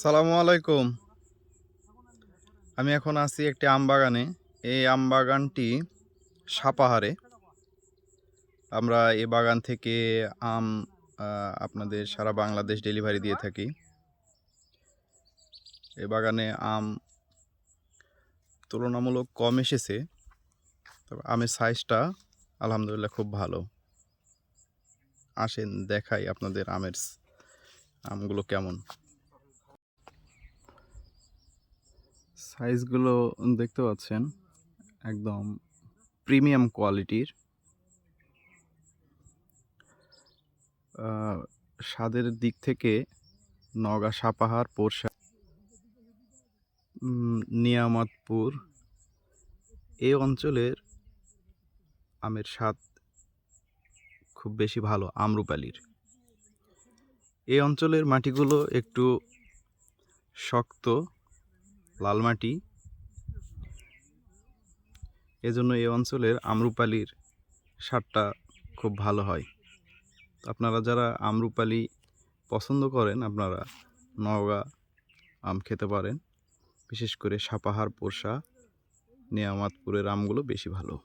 সালামু আলাইকুম। আমি এখন আছি একটি আম বাগানে। এই আম বাগানটি সাপাহারে। আমরা এই বাগান থেকে আম আপনাদের সারা বাংলাদেশ ডেলিভারি দিয়ে থাকি। এই বাগানে আম তুলনামূলক কম এসেছে, তবে আমের সাইজটা আলহামদুলিল্লাহ খুব ভালো। আসেন দেখাই আপনাদের আমের আমগুলো কেমন। সাইজগুলো দেখতে পাচ্ছেন, একদম প্রিমিয়াম কোয়ালিটির স্বাদের দিক থেকে নগা সাপাহার পোরশা নিয়ামতপুর এই অঞ্চলের আমের স্বাদ খুব বেশি ভালো, আমরুপালির। এই অঞ্চলের মাটিগুলো একটু শক্ত লাল মাটি এজন্য এই অঞ্চলের আমরুপালির স্বাদটা খুব ভালো হয়। আপনারা যারা আমরুপালি পছন্দ করেন, আপনারা নওগাঁ আম খেতে পারেন। বিশেষ করে সাপাহার পোষা নিয়ামাতপুরের আমগুলো বেশি ভালো।